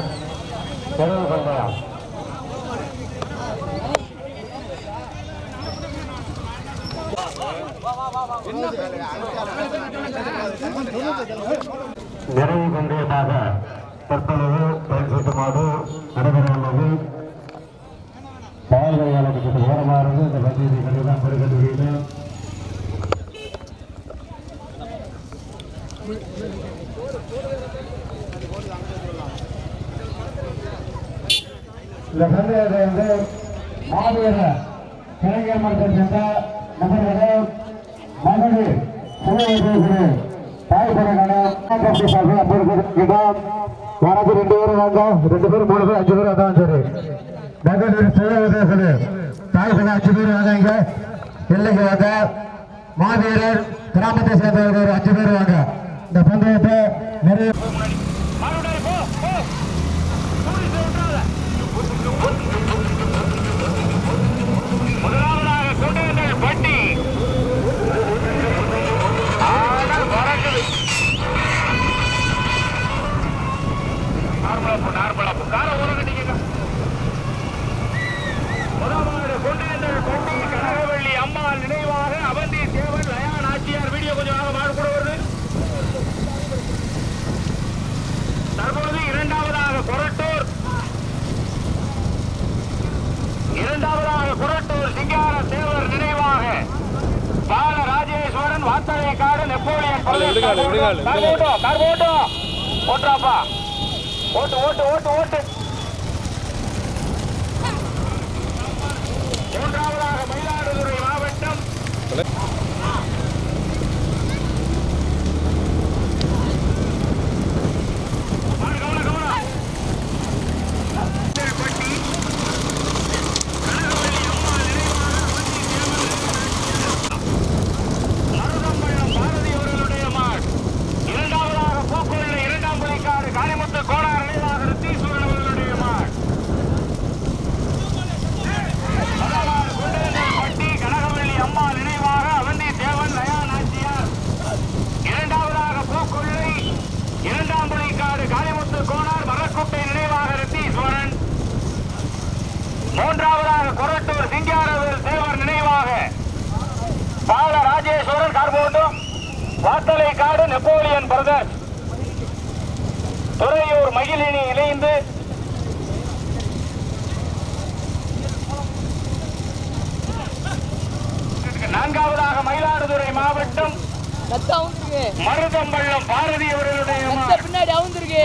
கொண்டிருந்தானா தெளிவு நிறைவு கொண்டதாக தற்பொழுது பயன்படுத்துமாறு நடைபெற உள்ளது ஓரமாக இருந்து இந்த பகுதிகளில் தான் பெருகல்வியில் இந்த சந்தேகத்தை வந்து மாவீர கலைஞர் மன்றத்தை சேர்ந்த நபர்கள் மகளிர் சுயஉதவி தாய்ப்படங்களை யாராச்சும் ரெண்டு பேரும் வாங்க ரெண்டு பேரும் மூணு பேர் அஞ்சு பேர் அதான் சரி. மகளிர் சுய உதவி தாய்ப்படம் அஞ்சு பேர் வாங்க இங்க. இல்லைங்க வாங்க. மாவீரர் கிராமத்தை சேர்ந்தவர்கள் அஞ்சு பேர் வாங்க. இந்த பந்தயத்தை நிறைய முதலாவதாக கொண்டிருந்தது பட்டி ஆனால் பறக்குது நார்மலாப்பு நார்மலாப்பு கார உறங்கிட்டீங்க முதலாவதாக கொண்டிருந்தது பட்டி கனகவள்ளி அம்மா நினைவாக அவந்தி சேவன் லயா நாச்சியார் வீடியோ கொஞ்சம் ஆக மாடு கூட வருது தற்பொழுது இரண்டாவதாக கொரட்டூர் இரண்டாவதாக குரட்டூர் சிங்கார தேவர் நினைவாக பால வாத்தலை காடு நெப்போலியன் ஓட்டுறாப்பா. ஓட்டு ஓட்டு ஓட்டு ஓட்டு. மூன்றாவதாக மயிலாடுதுறை மாவட்டம் கவனம், கவனம், கவனம். பட்டி கனகவள்ளி அம்மா நினைவாக அவந்தி தேவர் மருதம்பழம் பாரதி அவர்களுடைய மாட் இரண்டாவதாக பூக்கொள்ள இரண்டாம் புலிக்காடு காளிமுத்து கோடார் நினைவாக ரித்தீஸ்வரன் அவர்களுடைய மாட் முதலாவது குண்டேந்தல் பட்டி கனகவள்ளி அம்மா நினைவாக அவந்தி தேவன் லயா நாச்சியார் இரண்டாவதாக பூக்கொள்ளை இரண்டாம் புலிக்காடு காளிமுத்து கோனார் மரக்குட்டை நினைவாக ரித்தீஸ்வரன் மூன்றாவதாக கொரட்டூர் சிங்காரவேல் தேவர் நினைவாக. பால ராஜேஸ்வரன் கார்போட்டும் வாத்தலை காடு நெப்போலியன் பிரதர்ஸ். துறையூர் மகிழினி இணைந்து நான்காவதாக மயிலாடுதுறை மாவட்டம் மருதம்பள்ளம் பாரதி அவர்களுடைய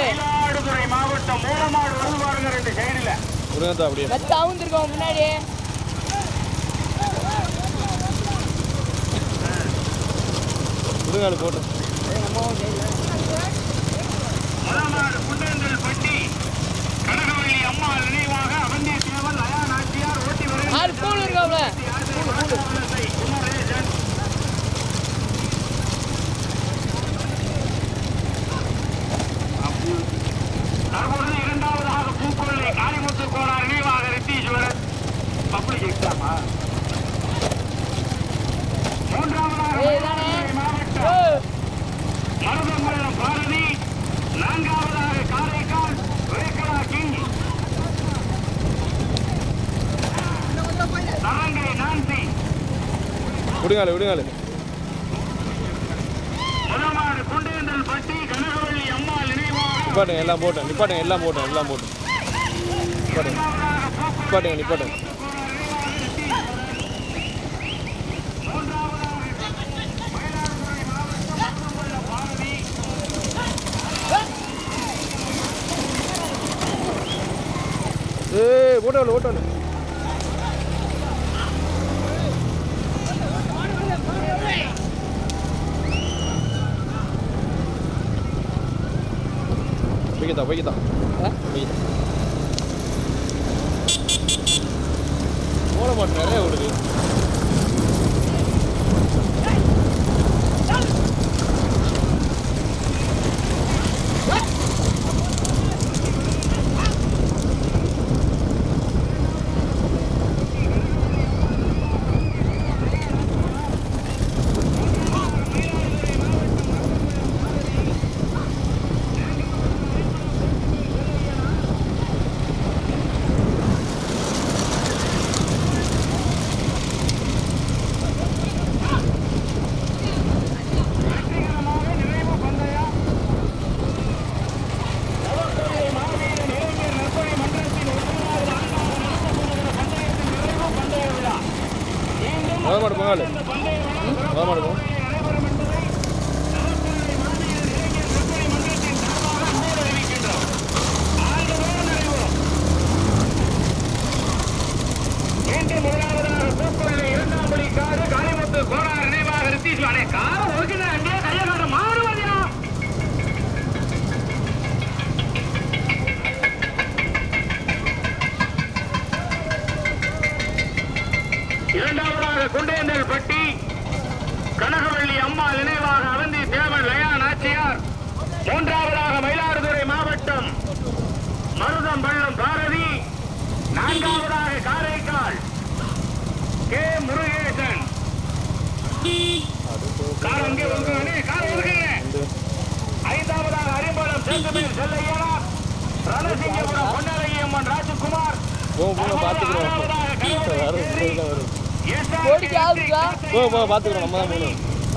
மயிலாடுதுறை மாவட்டம் மூலமாடு வருது பாருங்க ரெண்டு சைடுல முருகத்தா அப்படியே. ரத்த அவுந்துருக்கு அவன் பின்னாடி முருகாலு போட்டு. முதலாவது குண்டேந்தல் பட்டி கனகவள்ளி அம்மா நினைவாக அவந்தி தேவன் லயா நாச்சியார் ஓட்டி வருகின்ற ஆறு பூல் இருக்காப்ல குமரேசன் தற்பொழுது இரண்டாவதாக பூக்கொள்ளை காளிமுத்து கோனார் நினைவாக ரித்தீஸ்வரர் பப்ளிக் எக்ஸாமா? மூன்றாவதாக மாவட்டம். ஏய், மருதமங்கலம் பாரதி. நான்காவதாக காரைக்கால். விரைக்கலா கிங். தரங்கை நான்சி. விடுங்காலு விடுங்காலு. முதலாவது குண்டேந்தல் பட்டி கனகவள்ளி அம்மா நினைவாக. நிப்பாட்டுங்க எல்லாம் போட்டேன் நிப்பாட்டுங்க எல்லாம் போட்டேன் எல்லாம் போட்டேன். நிப்பாட்டுங்க. நிப்பாட்டுங்க நிப்பாட்டுங்க. ஏய் ஓட்டோல ஓட்டோல ஓட மீண்டும் முதலாவதாக பூக்கொள்ளை இரண்டாம் மொழி காடு காளிமுத்து கோனார் நினைவாக நிறுத்தி காரம் ஒதுக்கினார் அங்கே கையகார மாறு வந்தினோம் இரண்டாவதாக குண்டேந்தல் பட்டி கார் அங்கே ஒதுக்குங்க. கார் ஒதுக்குங்க. ஐந்தாவதாக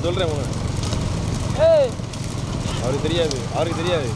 சொல்றேன் மூணு. ஏய். அவருக்கு தெரியாது. அவருக்கு தெரியாது.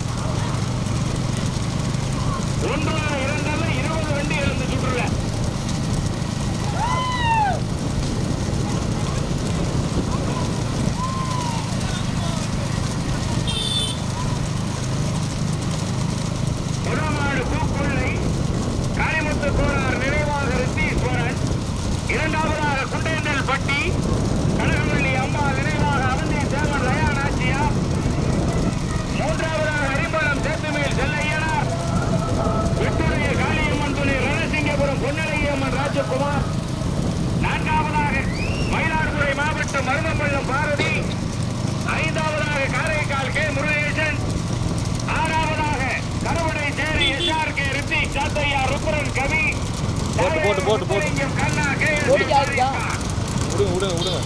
போட்டு போட்டு போட்டு. விடுங்க விடுங்க விடுங்க.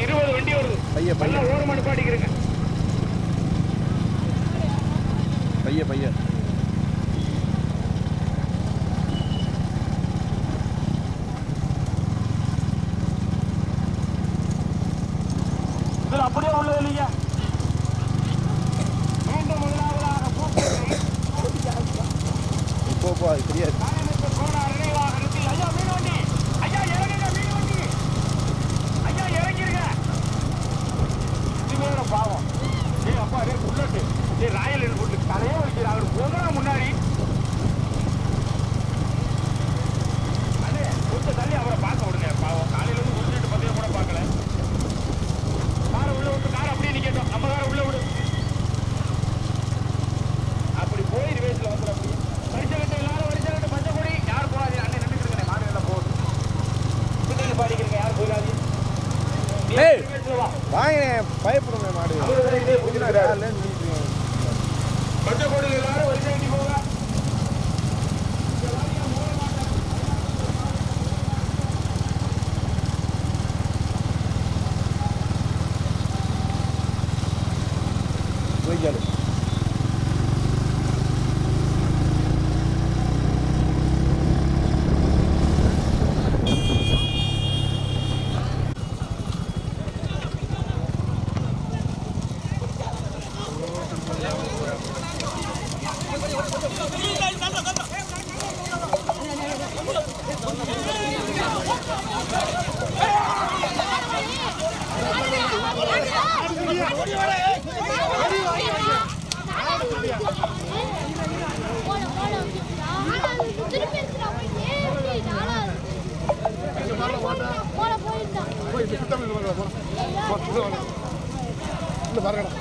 இருபது வண்டி வருது பையன் பையன் ஓரமானு பாட்டிக்கிறேங்க பையன் பையன் ஏய் வாங்கினே பயப்படுங்க மாடு. கொஞ்சம் இல்லை பாருங்கடா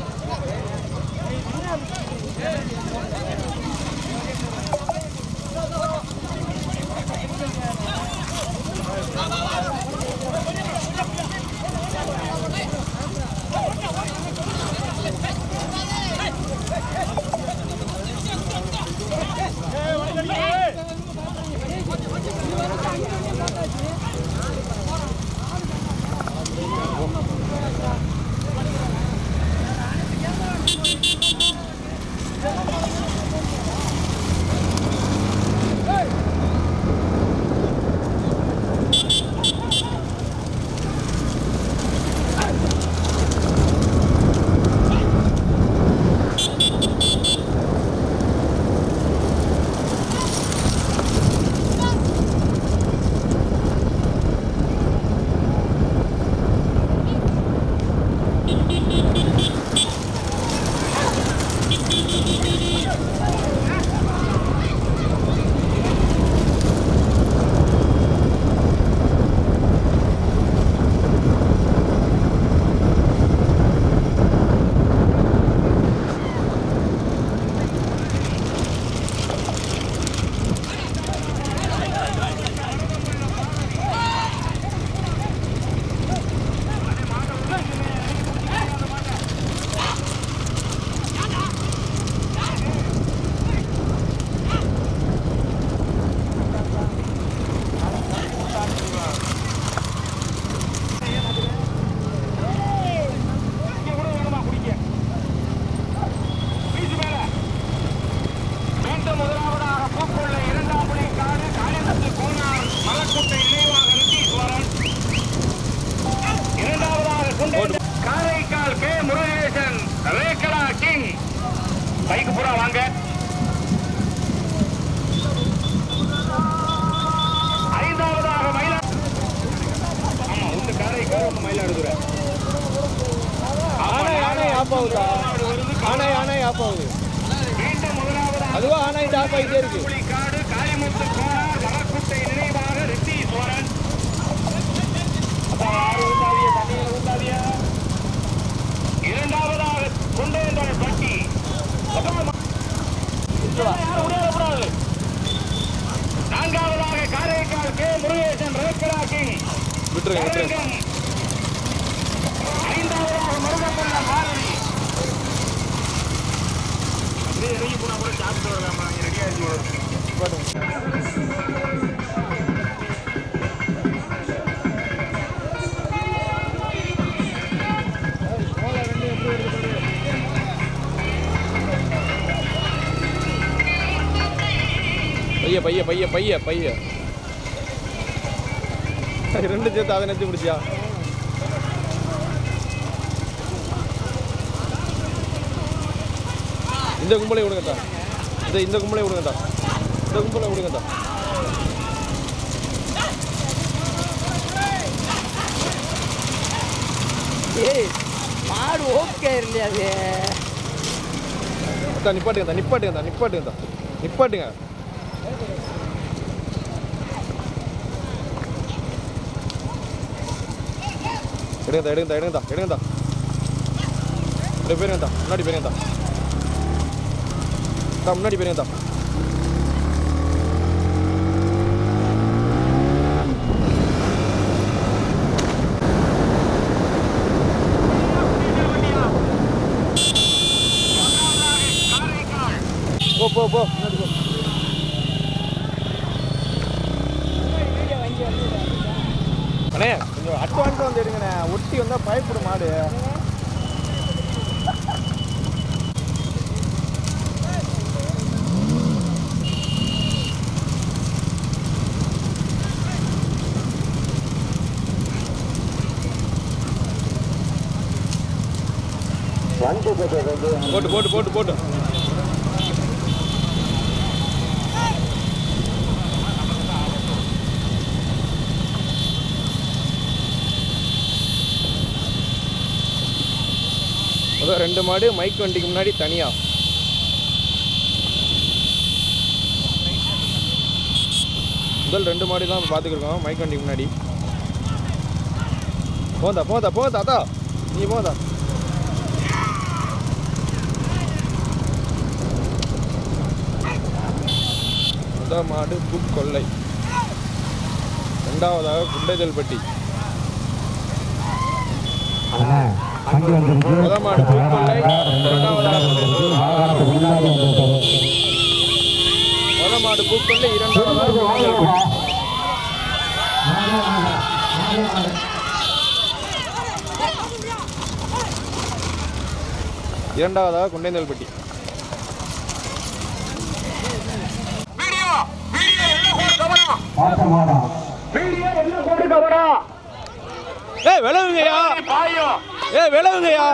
பைக்கு பூரா வாங்க. ஐந்தாவதாக மயிலா ஆமா உண்டு காரை கார் ஒன்று மயிலாடுதுறை. ஆனை ஆனை ஆப்பாவுதா? ஆனை ஆனை ஆப்பாவுது அதுவா ஆனை டாப் ஆகிட்டே இருக்கு. நான்காவதாக காரைக்கால் கே முருகேசன் ரேக்கராக்கிங் ஐந்தாவதாக மருதப்பள்ள பாரதி இறங்கி போனா கூட சாப்பிட்டு வரலாமா ரெடியா இருக்கு பைய பைய பைய பைய பைய. ரெண்டு சேர்த்து அதை நெச்சு முடிச்சியா? இந்த கும்பலை விடுங்கத்தா இந்த இந்த கும்பலை விடுங்கத்தா இந்த கும்பலை விடுங்கத்தா ஏய் மாடு ஓகே இல்லையா அது? அத்தா நிப்பாட்டுங்க நிப்பாட்டுங்க நிப்பாட்டுங்க. நிப்பாட்டுங்க எடுங்கத்தா எடுங்கத்தா எடுங்கத்தா எடுங்கத்தா ரெண்டு பேருங்கத்தா முன்னாடி பேருங்கத்தா தா முன்னாடி பேருங்கத்தா போ போ போ முன்னாடி போ. அண்ணே கொஞ்சம் அட்வான்ஸ் வந்து எடுங்கண்ணே. ஒட்டி வந்தால் பயப்படும் மாடு. போட்டு போட்டு போட்டு போட்டு அதான் ரெண்டு மாடு மைக் வண்டிக்கு முன்னாடி தனியாக முதல் ரெண்டு மாடு தான் பார்த்துக்கிருக்கோம் மைக் வண்டிக்கு முன்னாடி. போதா போதா போதா அதா நீ போதா. முதல் மாடு பூக்கொல்லை ரெண்டாவதாக குண்டைதல்பட்டி வண்டி வந்துருக்கு. மாடு மாடு. பூக்கொல்லை இரண்டாவதாக குண்டைந்தல்பட்டி ஏய் விளவுங்கய்யா பாயும் ஏ விளவுங்கய்யா